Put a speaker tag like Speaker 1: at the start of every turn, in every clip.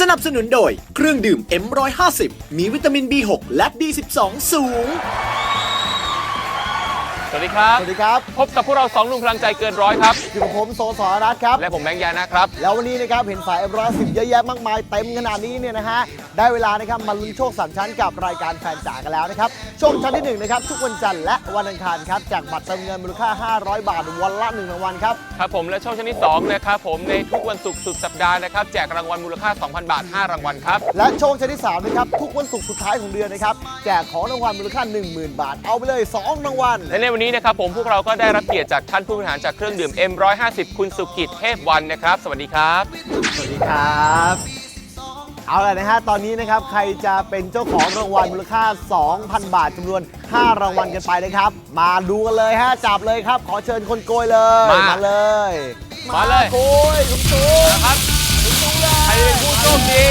Speaker 1: สนับสนุนโดยเครื่องดื่ม M150 มีวิตามิน B6 และ D12 สูง
Speaker 2: สวัสดีครับ
Speaker 3: สวัสดีครับ
Speaker 2: พบกับพวกเราสองหนุ่มพลังใจเกินร้อยครับ
Speaker 3: อยู่กับผมโซสรรัตน์ครับ
Speaker 2: และผมแบงค์ยานะครับ
Speaker 3: แล้ววันนี้นะครับเห็นฝ่ายเอ็มร้อยสิบเยอะแยะมากมายเต็มขนาดนี้เนี่ยนะฮะ ได้เวลานะครับมาลุ้นโชคสามชั้นกับรายการแฟนจ๋ากันแล้วนะครับโชคชั้นที่หนึ่งนะครับทุกวันจันทร์และวันอังคารครับจากบัตรเติมเงินมูลค่า 500 บาทวันละ1รางวัลครับ
Speaker 2: ครับผมและโชคชั้นที่สองนะครับผมในทุกวันศุกร์สุดสัปดาห์นะครับแจกรางวัลมูลค่า 2,000 บาท 5 รางวัลครับ
Speaker 3: และโชคชั้นที่สามนะครับทุกวันศุกร์สุดท้ายของเดือนนะครับแจกของรางวัลมูลค่า 10,000 บาท เอาไปเลยสองรางวัล
Speaker 2: และในวันนี้นะครับผมพวกเราก็ได้รับเกียรติจากท่านผู้บริหารจากเครื่องดื่ม M150 คุณสุกิจเทพวันนะครับ สวัสดีครับ
Speaker 3: สวัสดีครับ เอาละนะฮะ ตอนนี้นะครับ ใครจะเป็นเจ้าของรางวัลมูลค่า 2,000 บาทจำนวน 5 รางวัลกันไปนะครับ มาดูกันเลยฮะ จับเลยครับ ขอเชิญคนโกยเลย
Speaker 2: มา
Speaker 3: เลย
Speaker 2: มาเลย
Speaker 3: โกยลุงตู
Speaker 2: นะครับใครเป็นผู้โชคดี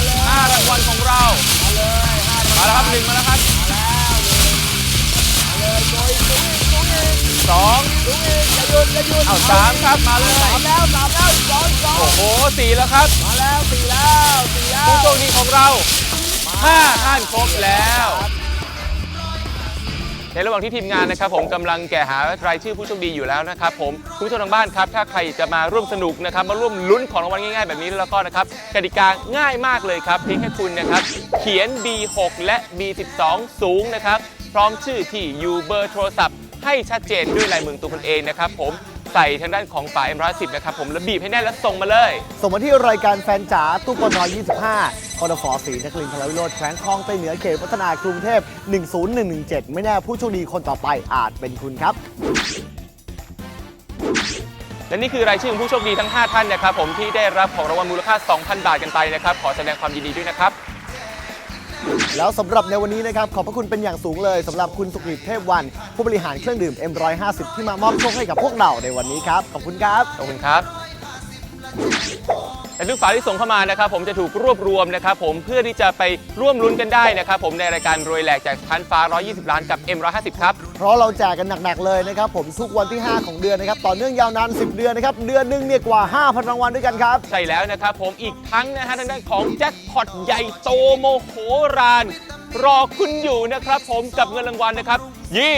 Speaker 2: 5รางวัลของเรามาแล้วครับหนึ่งมาแล้วครับ
Speaker 3: หยุดอย่าหยุด
Speaker 2: เอาสามครับมาเลย
Speaker 3: สามแล้วสามแล้วสองสอง
Speaker 2: โอ้โหสี่แล้วครับ
Speaker 3: มาแล้วสี่แล้วสี่แล้ว
Speaker 2: ผู้โชคดีของเรา5ท่านครบแล้ว ในระหว่างที่ทีมงานนะครับ ผมกำลังแกะหารายชื่อผู้โชคดีอยู่แล้วนะครับผมคุณผู้ชมทางบ้านครับ ถ้าใครจะมาร่วมสนุกนะครับ มาร่วมลุ้นของรางวัลง่ายๆ แบบนี้แล้วก็นะครับกติกาง่ายมากเลยครับเพียงแค่คุณนะครับ เขียน B6 และ B12 สูงนะครับ พร้อมชื่อที่อยู่เบอร์โทรศัพท์ ให้ชัดเจนด้วยลายมือตัวคุณเองนะครับผมใส่ทางด้านของฝา M110 นะครับผมแล้วบีบให้แน่นแล้วส่งมาเลย
Speaker 3: ส่งมาที่รายการแฟนจ๋าตู้ปน25ปนฟสีนครินทร์พลวิโรธแขวงคลองเตยเหนือเขตพัฒนากรุงเทพ 10117 ไม่แน่ผู้โชคดีคนต่อไปอาจเป็นคุณครับ
Speaker 2: และนี่คือรายชื่อของผู้โชคดีทั้ง 5 ท่านนะครับผมที่ได้รับของรางวัลมูลค่า 2,000 บาทกันไปนะครับ ขอแสดงความยินดีด้วยนะครับ
Speaker 3: แล้วสำหรับในวันนี้นะครับขอบพระคุณเป็นอย่างสูงเลยสำหรับคุณสุกิตเทพวัน ผู้บริหารเครื่องดื่ม M150 ที่มามอบโชคให้กับพวกเราในวันนี้ครับ ขอบคุณครับ
Speaker 2: ขอบคุณครับ และทุกฝาที่ส่งเข้ามานะครับผมจะถูกรวบรวมนะครับผมเพื่อที่จะไปร่วมลุ้นกันได้นะครับผมในรายการรวยแหลกจากชั้นฟ้า 120 ล้านกับ M150 ครับ
Speaker 3: เพราะเราแจกกันหนักๆเลยนะครับผมทุกวันที่ 5 ของเดือนนะครับต่อเนื่องยาวนาน 10 เดือนนะครับเดือนหนึงเนี่ยกว่า 5,000 รางวัลด้วยกันครับ
Speaker 2: ใช่แล้วนะครับผมอีกทั้งนะฮะทางด้านของแจ็คพอตใหญ่โตโมโหราน รอคุณอยู่นะครับผมกับเงินรางวัลนะครับ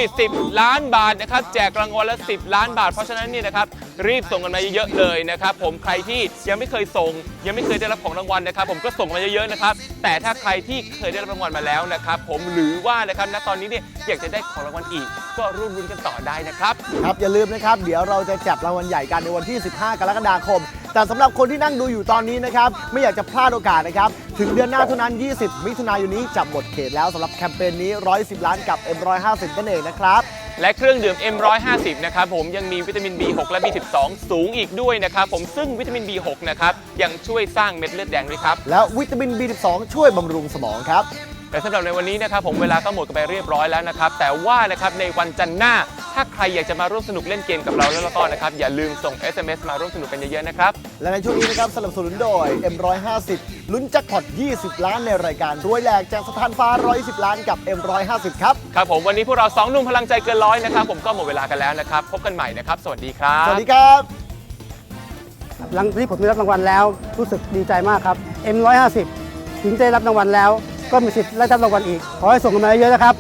Speaker 2: 20 ล้านบาทนะครับ แจกรางวัลละ 10 ล้านบาท เพราะฉะนั้นเนี่ยนะครับ รีบส่งกันมาเยอะๆเลยนะครับ ผมใครที่ยังไม่เคยส่ง ยังไม่เคยได้รับของรางวัลนะครับ ผมก็ส่งมาเยอะๆนะครับ แต่ถ้าใครที่เคยได้รับรางวัลมาแล้วนะครับ ผมหรือว่านะครับณตอนนี้เนี่ยอยากจะได้ของรางวัลอีก ก็ร่วมรุ้นกันต่อได้นะครับ
Speaker 3: ครับอย่าลืมนะครับ เดี๋ยวเราจะจับรางวัลใหญ่กันในวันที่ 15 กรกฎาคม แต่สำหรับคนที่นั่งดูอยู่ตอนนี้นะครับ ไม่อยากจะพลาดโอกาสนะครับ ถึงเดือนหน้าเท่านั้น 20 มิถุนายนนี้จับหมดเขตแล้วสำหรับแคมเปญนี้ 110 ล้านกับ M150 นั่นเองนะครับ
Speaker 2: และเครื่องดื่ม M150 นะครับผมยังมีวิตามิน B6 และ B12 สูงอีกด้วยนะครับผมซึ่งวิตามิน B6 นะครับยังช่วยสร้างเม็ดเลือดแดงด้วยครับ
Speaker 3: แล้ววิตามิน B12 ช่วยบำรุงสมองครับ
Speaker 2: แต่สำหรับในวันนี้นะครับผมเวลาก็หมดกันไปเรียบร้อยแล้วนะครับแต่ว่านะครับในวันจันทร์หน้า ถ้าใครอยากจะมาร่วมสนุกเล่นเกมกับเราแล้วก็นะครับอย่าลืมส่ง SMS มาร่วมสนุกกันเยอะๆนะครับ
Speaker 3: และในช่วงนี้นะครับสนับสนุนโดย M150 ลุ้นแจ็คพอต 20 ล้านในรายการรวยแหลกจากสถานฟ้า120ล้านกับ M150 ครับ
Speaker 2: ครับผมวันนี้พวกเราสองหนุ่มพลังใจเกินร้อยนะครับผมก็หมดเวลากันแล้วนะครับพบกันใหม่นะครับสวัสดีครับ
Speaker 3: สวัสดีครับ
Speaker 4: หลังที่ผมได้รับรางวัลแล้วรู้สึกดีใจมากครับ M150 ถึงได้รับรางวัลแล้ว ก็มีสิทธิ์ได้รับรางวัลอีก ขอให้ส่งกันมาเยอะๆนะครับ